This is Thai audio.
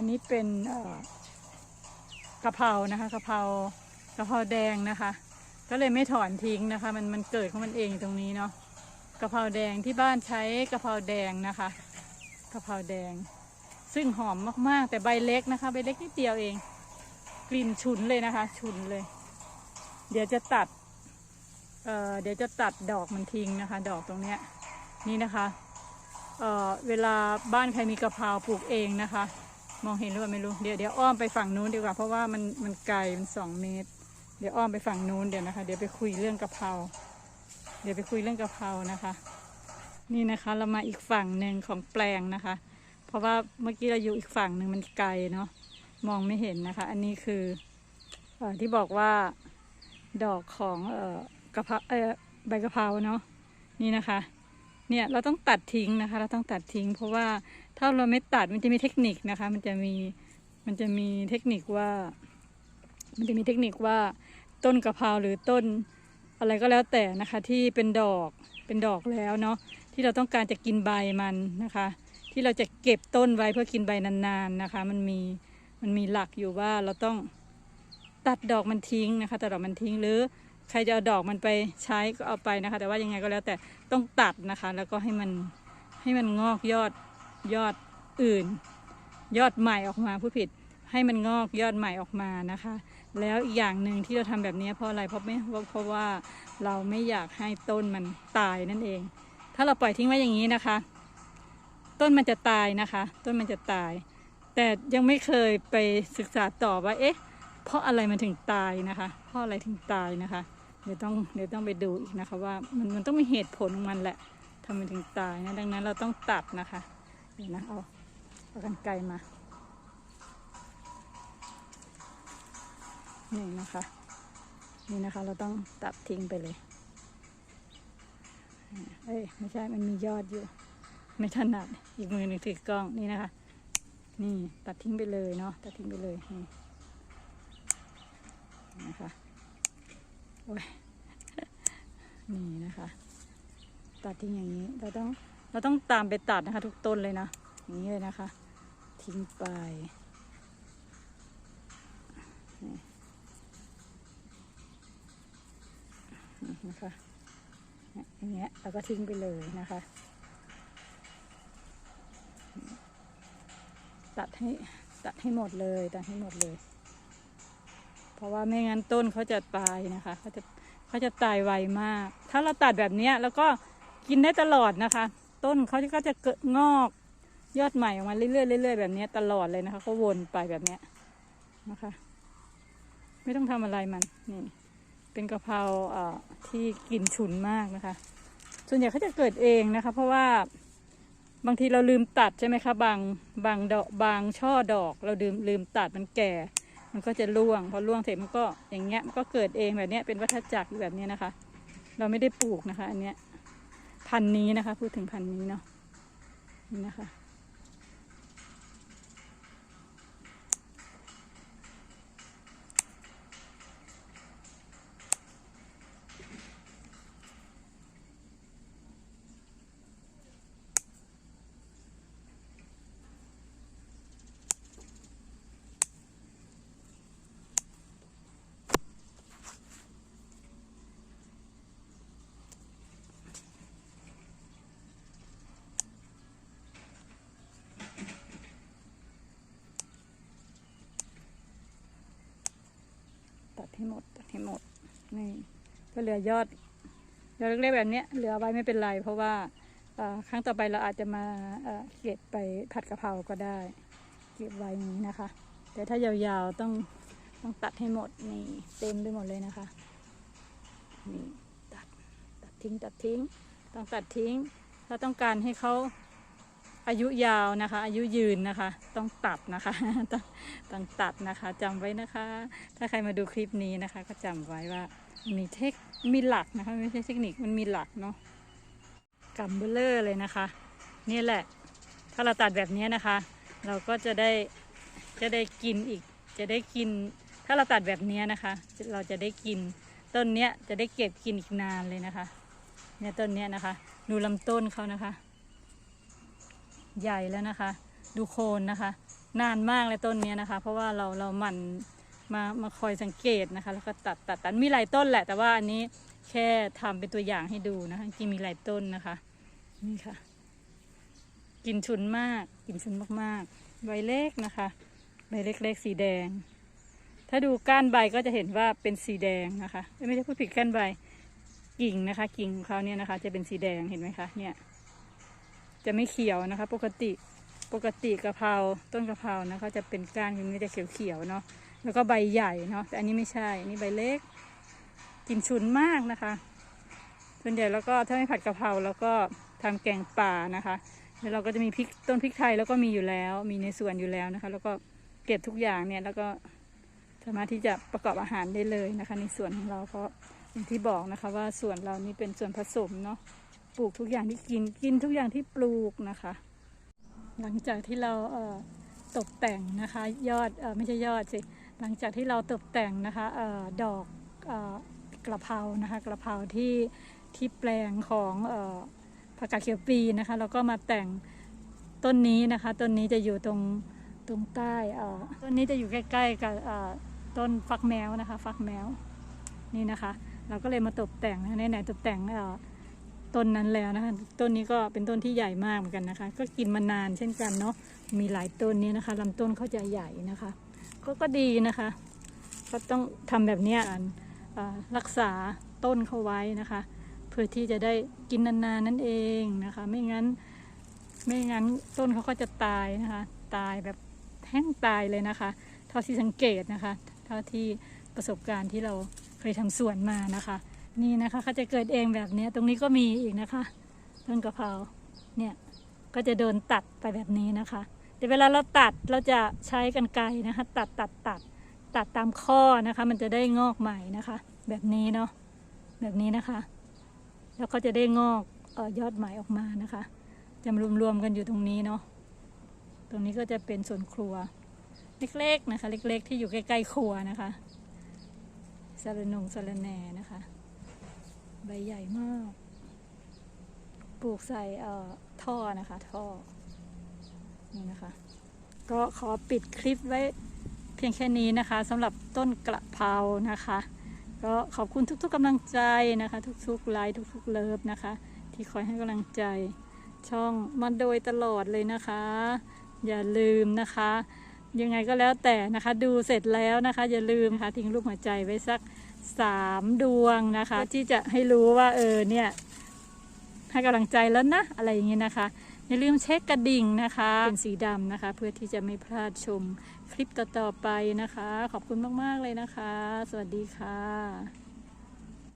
อันนี้เป็นกะเพรานะคะกะเพรากะเพราแดงนะคะ ก็เลยไม่ถอนทิ้งนะคะ มันมันเกิดของมันเองตรงนี้เนาะกะเพราแดงที่บ้านใช้กะเพราแดงนะคะกะเพราแดง ซึ่งหอมมากๆ แต่ใบเล็กนะคะ ใบเล็กนิดเดียวเอง กลิ่นฉุนเลยนะคะ ฉุนเลย เดี๋ยวจะตัดเเดี๋ยวจะตัดดอกมันทิ้งนะคะ ดอกตรงเนี้ยนี่นะคะเเวลาบ้านใครมีกะเพราปลูกเองนะคะ มองเห็นหรือเปล่าไม่รู้ เดี๋ยวเดี๋ยวอ้อมไปฝั่งนู้นดีกว่า เพราะว่ามันมันไกลมันสองเมตร เดี๋ยวอ้อมไปฝั่งนู้นเดี๋ยวนะคะ เดี๋ยวไปคุยเรื่องกะเพรา เดี๋ยวไปคุยเรื่องกะเพรานะคะ นี่นะคะเรามาอีกฝั่งหนึ่งของแปลงนะคะ เพราะว่าเมื่อกี้เราอยู่อีกฝั่งหนึ่งมันไกลเนาะ มองไม่เห็นนะคะ อันนี้คืออที่บอกว่าดอกของเอ่อกะเพราเออใบกะเพราเนาะ นี่นะคะ เนี่ยเราต้องตัดทิ้งนะคะ เราต้องตัดทิ้ง เพราะว่า ถ้าเราไม่ตัดมันจะมีเทคนิคนะคะ มันจะมีมันจะมีเทคนิคว่า มันจะมีเทคนิคว่าต้นกะเพราหรือต้นอะไรก็แล้วแต่นะคะ ที่เป็นดอกเป็นดอกแล้วเนาะที่เราต้องการจะกินใบมันนะคะ ที่เราจะเก็บต้นไว้เพื่อกินใบนานๆนะคะ มันมีมันมีหลักอยู่ว่าเราต้องตัดดอกมันทิ้งนะคะตัดดอกมันทิ้งหรือใครจะเอาดอกมันไปใช้ก็เอาไปนะคะ แต่ว่ายังไงก็แล้วแต่ต้องตัดนะคะ แล้วก็ให้มันให้มันงอกยอด ยอดอื่น ยอดใหม่ออกมาผู้ผิดให้มันงอกยอดใหม่ออกมานะคะ แล้วอีกอย่างหนึ่งที่เราทำแบบนี้เพราะอะไรเพราะไม่เพราะว่าเราไม่อยากให้ต้นมันตายนั่นเอง ถ้าเราปล่อยทิ้งไว้อย่างนี้นะคะ ต้นมันจะตายนะคะ ต้นมันจะตาย แต่ยังไม่เคยไปศึกษาต่อว่าเอ๊ะ เพราะอะไรมันถึงตายนะคะ เพราะอะไรถึงตายนะคะ เดี๋ยวต้องเดี๋ยวต้องไปดูอีกนะคะว่ามันมันต้องมีเหตุผลของมันแหละทำไมถึงตายนะดังนั้นเราต้องตัดนะคะ เดี๋ยวนะเอาเอากันไกลมา นี่นะคะ นี่นะคะเราต้องตัดทิ้งไปเลยเอ้ยไม่ใช่มันมียอดอยู่ ไม่ถนัดอีกมือหนึ่งถือกล้องนี่นะคะ นี่ตัดทิ้งไปเลยเนาะตัดทิ้งไปเลยนี่นะคะโอ้ยนี่นะคะ ตัดทิ้งอย่างนี้เราต้อง เราต้องตามไปตัดนะคะ ทุกต้นเลยนะอย่างนี้เลยนะคะ ทิ้งไปนี่นะคะนี่ยอย่างเงี้ยเราก็ทิ้งไปเลยนะคะ ตัดให้ตัดให้หมดเลยตัดให้หมดเลย เพราะว่าไม่งั้นต้นเขาจะตายนะคะเขาจะเขาจะตายไวมาก ถ้าเราตัดแบบเนี้ยแล้วก็กินได้ตลอดนะคะ ต้นเขาก็จะเกิดงอก ยอดใหม่ออกมาเรื่อยๆเรื่อยๆแบบนี้ตลอดเลยนะคะเขาวนไปแบบนี้นะคะ ไม่ต้องทำอะไรมันนี่เป็นกะเพราที่กลิ่นฉุนมากนะคะ ส่วนใหญ่เขาจะเกิดเองนะคะ เพราะว่าบางทีเราลืมตัดใช่ไหมคะบางบางดอกบางช่อดอก เราลืมลืมตัดมันแก่ มันก็จะร่วงพอร่วงเสร็จมันก็อย่างเงี้ยมันก็เกิดเองแบบเนี้ยเป็นวัฏจักรแบบเนี้ยนะคะ เราไม่ได้ปลูกนะคะ อันเนี้ย พันนี้นะคะ พูดถึงพันนี้เนาะนี่นะคะ ให้หมดตัดให้หมดนี่ก็เหลือยอดยอดเล็กๆแบบนี้เหลือไว้ไม่เป็นไร เพราะว่าครั้งต่อไปเราอาจจะมาเก็บไปผัดกะเพราก็ได้ เก็บไว้นี้นะคะ แต่ถ้ายาวๆต้องต้องตัดให้หมดนี่เต็มไปหมดเลยนะคะนี่ตัดตัดทิ้งตัดทิ้ง ต้องตัดทิ้ง ถ้าต้องการให้เขา อายุยาวนะคะ อายุยืนนะคะ ต้องตัดนะคะต้องต้องตัดนะคะจำไว้นะคะ ถ้าใครมาดูคลิปนี้นะคะ ก็จำไว้ว่ามีเทคมีหลักนะคะไม่ใช่เทคนิคมันมีหลักเนาะกัมเบลเลอร์เลยนะคะ นี่แหละ ถ้าเราตัดแบบนี้นะคะ เราก็จะได้จะได้กินอีก จะได้กิน ถ้าเราตัดแบบนี้นะคะ เราจะได้กินต้นเนี้ยจะได้เก็บกินอีกนานเลยนะคะเนี่ยต้นเนี้ยนะคะ ดูลำต้นเขานะคะ ใหญ่แล้วนะคะ ดูโคนนะคะ นานมากเลยต้นนี้นะคะ เพราะว่าเราเราหมั่นมามาคอยสังเกตนะคะ แล้วก็ตัดตัดตัดมีหลายต้นแหละ แต่ว่าอันนี้แค่ทำเป็นตัวอย่างให้ดูนะคะจริงมีหลายต้นนะคะนี่ค่ะ กินชุนมากกินชุนมากๆใบเล็กนะคะใบเล็กๆสีแดง ถ้าดูก้านใบก็จะเห็นว่าเป็นสีแดงนะคะไม่ใช่พูดผิดก้านใบกิ่งนะคะ กิ่งของเขาเนี่ยนะคะ จะเป็นสีแดงเห็นไหมคะเนี่ย จะไม่เขียวนะคะ ปกติปกติกะเพราต้นกะเพรานะคะ จะเป็นก้านมันจะเขียวๆเนาะแล้วก็ใบใหญ่เนาะแต่อันนี้ไม่ใช่อันนี้ใบเล็ก กินชุนมากนะคะ ส่วนใหญ่แล้วก็ถ้าไม่ผัดกะเพราแล้วก็ทำแกงป่านะคะแล้วเราก็จะมีพริกต้นพริกไทยแล้วก็มีอยู่แล้ว มีในสวนอยู่แล้วนะคะ แล้วก็เก็บทุกอย่างเนี่ยแล้วก็สามารถที่จะประกอบอาหารได้เลยนะคะ ในสวนของเราเพราะอย่างที่บอกนะคะว่าสวนเรานี่เป็นส่วนผสมเนาะ ปลูกทุกอย่างที่กินกินทุกอย่างที่ปลูกนะคะ หลังจากที่เราเตกแต่งนะคะ ยอดอไม่ใช่ยอดสิหลังจากที่เราตกแต่งนะคะอดอกอกระเพรานะคะ กระเพราที่ที่แปลงของอผักกาดเขียวปีนะคะแล้วก็มาแต่งต้นนี้นะคะต้นนี้จะอยู่ตรงตรงใต้ต้นนี้จะอยู่ใกล้ ๆ กับต้นฟักแมวนะคะ ฟักแมวนี่นะคะ เราก็เลยมาตกแต่งในไหนตกแต่งเอ่อ ต้นนั้นแล้วนะคะ ต้นนี้ก็เป็นต้นที่ใหญ่มากเหมือนกันนะคะ ก็กินมานานเช่นกันเนาะ มีหลายต้นนี้นะคะลำต้นเขาจะใหญ่นะคะ ก็ก็ดีนะคะ ก็ต้องทำแบบนี้การอ่ารักษาต้นเขาไว้นะคะ เพื่อที่จะได้กินนานๆนั่นเองนะคะ ไม่งั้น ไม่งั้นต้นเขาก็จะตายนะคะ ตายแบบแห้งตายเลยนะคะ เท่าที่สังเกตนะคะ เท่าที่ประสบการณ์ที่เราเคยทำสวนมานะคะ นี่นะคะเขาจะเกิดเองแบบนี้ตรงนี้ก็มีอีกนะคะต้นกะเพราเนี่ยก็จะโดนตัดไปแบบนี้นะคะแต่เวลาเราตัดเราจะใช้กันไกรนะคะ ตัดตัดตัดตัดตามข้อนะคะ มันจะได้งอกใหม่นะคะ แบบนี้เนาะแบบนี้นะคะ แล้วก็จะได้งอกออยอดใหม่ออกมานะคะจะมารวมๆกันอยู่ตรงนี้เนาะตรงนี้ก็จะเป็นส่วนครัว เล็กๆนะคะ เล็ก ๆ ที่อยู่ใกล้ๆครัวนะคะสารนงสารแหน่นะคะ ใบใหญ่มาก ปลูกใส่เอ่อท่อนะคะ ท่อ นี่นะคะ ก็ขอปิดคลิปไว้เพียงแค่นี้นะคะสำหรับต้นกระเพรานะคะ ก็ขอบคุณทุกๆกำลังใจนะคะ ทุกๆไลค์ทุกๆเลิฟนะคะ ที่คอยให้กำลังใจช่องมาโดยตลอดเลยนะคะ อย่าลืมนะคะ ยังไงก็แล้วแต่นะคะ ดูเสร็จแล้วนะคะ อย่าลืมนะคะทิ้งรูปหัวใจไว้สัก สามดวงนะคะ ที่จะให้รู้ว่าเออเนี่ยให้กำลังใจแล้วนะ อะไรอย่างเงี้ยนะคะ อย่าลืมเช็คกระดิ่งนะคะ เป็นสีดำนะคะ เพื่อที่จะไม่พลาดชมคลิปต่อๆไปนะคะ ขอบคุณมากๆเลยนะคะ สวัสดีค่ะ